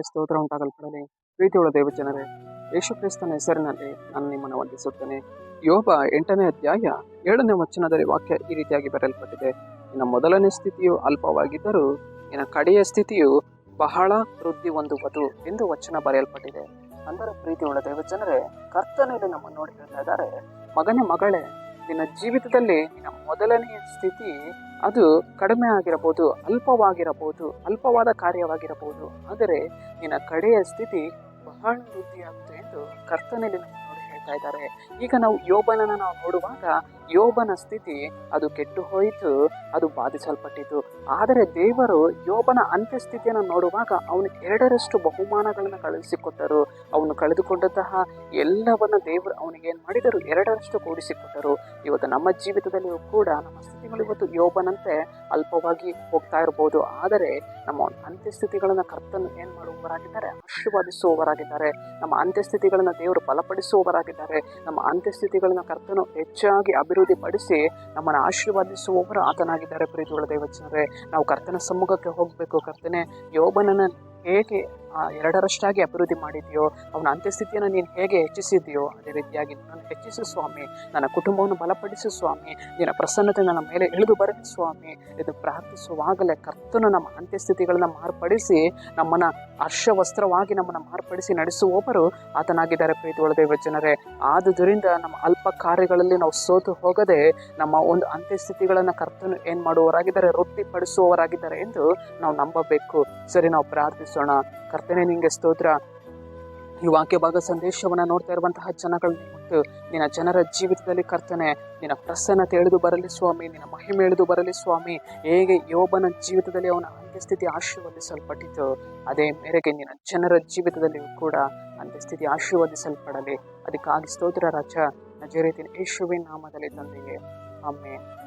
ಸ್ತೋತ್ರ ಉಂಟಾಗಲ್ಪಡಲಿ ಪ್ರೀತಿಯುಳ್ಳ ದೇವ ಜನರೇ ಯೇಸು ಕ್ರಿಸ್ತನ ಹೆಸರಿನಲ್ಲಿ ನಾನು ನಿಮ್ಮನ್ನು ವಂದಿಸುತ್ತೇನೆ. ಯೋಬ ಎಂಟನೇ ಅಧ್ಯಾಯ ಏಳನೇ ವಚನದಲ್ಲಿ ವಾಕ್ಯ ಈ ರೀತಿಯಾಗಿ ಬರೆಯಲ್ಪಟ್ಟಿದೆ. ನಿನ್ನ ಮೊದಲನೇ ಸ್ಥಿತಿಯು ಅಲ್ಪವಾಗಿದ್ದರೂ, ನಿನ್ನ ಕಡೆಯ ಸ್ಥಿತಿಯು ಬಹಳ ವೃದ್ಧಿ ಹೊಂದುವುದು ಎಂದು ವಚನ ಬರೆಯಲ್ಪಟ್ಟಿದೆ. ಅಂದರೆ ಪ್ರೀತಿಯುಳ್ಳ ದೇವ ಜನರೇ ಕರ್ತನಲ್ಲಿ ನಮ್ಮನ್ನು ನೋಡಿ ಹೇಳ್ತಾ ಇದ್ದಾರೆ. ಮಗನೇ ಮಗಳೇ ನಿನ್ನ ಜೀವಿತದಲ್ಲಿ ನಿನ್ನ ಮೊದಲನೆಯ ಸ್ಥಿತಿ ಅದು ಕಡಿಮೆ ಆಗಿರಬಹುದು, ಅಲ್ಪವಾಗಿರಬಹುದು, ಅಲ್ಪವಾದ ಕಾರ್ಯವಾಗಿರಬಹುದು. ಆದರೆ ನಿನ್ನ ಕಡೆಯ ಸ್ಥಿತಿ ಬಹಳ ವೃದ್ಧಿಯಾಗುತ್ತೆ ಎಂದು ಕರ್ತನಲ್ಲಿ ನಮ್ಮನ್ನು ನೋಡಿ ಹೇಳ್ತಾ ಇದ್ದಾರೆ. ಈಗ ನಾವು ಯೋಬನನ್ನು ನಾವು ನೋಡುವಾಗ ಯೋಬನ ಸ್ಥಿತಿ ಅದು ಕೆಟ್ಟು ಹೋಯಿತು, ಅದು ಬಾಧಿಸಲ್ಪಟ್ಟಿತು. ಆದರೆ ದೇವರು ಯೋಬನ ಅಂತ್ಯಸ್ಥಿತಿಯನ್ನು ನೋಡುವಾಗ ಅವನು ಎರಡರಷ್ಟು ಬಹುಮಾನಗಳನ್ನು ಕಳಿಸಿಕೊಟ್ಟರು. ಅವನು ಕಳೆದುಕೊಂಡಂತಹ ಎಲ್ಲವನ್ನ ದೇವರು ಅವನಿಗೆ ಏನು ಮಾಡಿದರು? ಎರಡರಷ್ಟು ಕೂಡಿಸಿಕೊಟ್ಟರು. ಇವತ್ತು ನಮ್ಮ ಜೀವಿತದಲ್ಲಿಯೂ ಕೂಡ ನಮ್ಮ ಸ್ಥಿತಿಗಳು ಇವತ್ತು ಯೋಬನಂತೆ ಅಲ್ಪವಾಗಿ ಹೋಗ್ತಾ ಇರಬಹುದು ಆದರೆ ನಮ್ಮ ಅಂತ್ಯಸ್ಥಿತಿಗಳನ್ನು ಕರ್ತನು ಏನು ಮಾಡುವವರಾಗಿದ್ದಾರೆ? ಆಶೀರ್ವಾದಿಸುವವರಾಗಿದ್ದಾರೆ. ನಮ್ಮ ಅಂತ್ಯಸ್ಥಿತಿಗಳನ್ನು ದೇವರು ಬಲಪಡಿಸುವವರಾಗಿದ್ದಾರೆ. ನಮ್ಮ ಅಂತ್ಯಸ್ಥಿತಿಗಳನ್ನು ಕರ್ತನು ಹೆಚ್ಚಾಗಿ ಅಭಿವೃದ್ಧಿ ಪಡಿಸಿ ನಮ್ಮನ್ನು ಆಶೀರ್ವಾದಿಸುವವರು ಆತನಾಗಿದ್ದಾರೆ ಪ್ರೀತಿಗಳ ದೇವಚನರೇ ನಾವು ಕರ್ತನ ಸಮ್ಮುಖಕ್ಕೆ ಹೋಗಬೇಕು. ಕರ್ತನೆ ಯೋಬನನ್ನ ಹೇಗೆ ಎರಡರಷ್ಟಾಗಿ ಅಭಿವೃದ್ಧಿ ಮಾಡಿದೆಯೋ, ಅವನ ಅಂತ್ಯಸ್ಥಿತಿಯನ್ನು ನೀನು ಹೇಗೆ ಹೆಚ್ಚಿಸಿದೆಯೋ, ಅದೇ ರೀತಿಯಾಗಿ ನನ್ನನ್ನು ಹೆಚ್ಚಿಸು ಸ್ವಾಮಿ. ನನ್ನ ಕುಟುಂಬವನ್ನು ಬಲಪಡಿಸು ಸ್ವಾಮಿ. ನಿನ್ನ ಪ್ರಸನ್ನತೆ ನನ್ನ ಮೇಲೆ ಇಳಿದು ಬರಲಿ ಸ್ವಾಮಿ. ಇದು ಪ್ರಾರ್ಥಿಸುವಾಗಲೇ ಕರ್ತನು ನಮ್ಮ ಅಂತ್ಯಸ್ಥಿತಿಗಳನ್ನು ಮಾರ್ಪಡಿಸಿ, ನಮ್ಮನ್ನು ಹರ್ಷವಸ್ತ್ರವಾಗಿ ನಮ್ಮನ್ನು ಮಾರ್ಪಡಿಸಿ ನಡೆಸುವವರು ಆತನಾಗಿದ್ದಾರೆ ಪ್ರೀತಿ ಒಳದೇವ ಜನರೇ. ಆದುದರಿಂದ ನಮ್ಮ ಅಲ್ಪ ಕಾರ್ಯಗಳಲ್ಲಿ ನಾವು ಸೋತು ಹೋಗದೆ, ನಮ್ಮ ಒಂದು ಅಂತ್ಯಸ್ಥಿತಿಗಳನ್ನು ಕರ್ತನು ಏನು ಮಾಡುವವರಾಗಿದ್ದಾರೆ ವೃತ್ತಿಪಡಿಸುವವರಾಗಿದ್ದಾರೆ ಎಂದು ನಾವು ನಂಬಬೇಕು. ಸರಿ, ನಾವು ಪ್ರಾರ್ಥಿಸೋಣ ಕರ್ತನೆ, ನಿಂಗೆ ಸ್ತೋತ್ರ. ಈ ವಾಕ್ಯ ಭಾಗ ಸಂದೇಶವನ್ನು ನೋಡ್ತಾ ಇರುವಂತಹ ಜನಗಳು ಮತ್ತು ನಿನ್ನ ಜನರ ಜೀವಿತದಲ್ಲಿ ಕರ್ತನೆ, ನಿನ್ನ ಪ್ರಸನ್ನತೆ ಎಳೆದು ಬರಲಿ ಸ್ವಾಮಿ, ನಿನ್ನ ಮಹಿಮೆ ಎಳೆದು ಬರಲಿ ಸ್ವಾಮಿ. ಹೇಗೆ ಯೋಬನ ಜೀವಿತದಲ್ಲಿ ಅವನ ಅಂತ್ಯಸ್ಥಿತಿ ಆಶೀರ್ವದಿಸಲ್ಪಟ್ಟಿತು, ಅದೇ ಮೇರೆಗೆ ನಿನ್ನ ಜನರ ಜೀವಿತದಲ್ಲಿಯೂ ಕೂಡ ಅಂತ್ಯಸ್ಥಿತಿ ಆಶೀರ್ವದಿಸಲ್ಪಡಲಿ. ಅದಕ್ಕಾಗಿ ಸ್ತೋತ್ರ ರಾಜ. ನಜರೇತಿನ ಯೇಸುವಿನ ನಾಮದಲ್ಲಿ ತಂದೆಯೇ. ಆಮೇಲೆ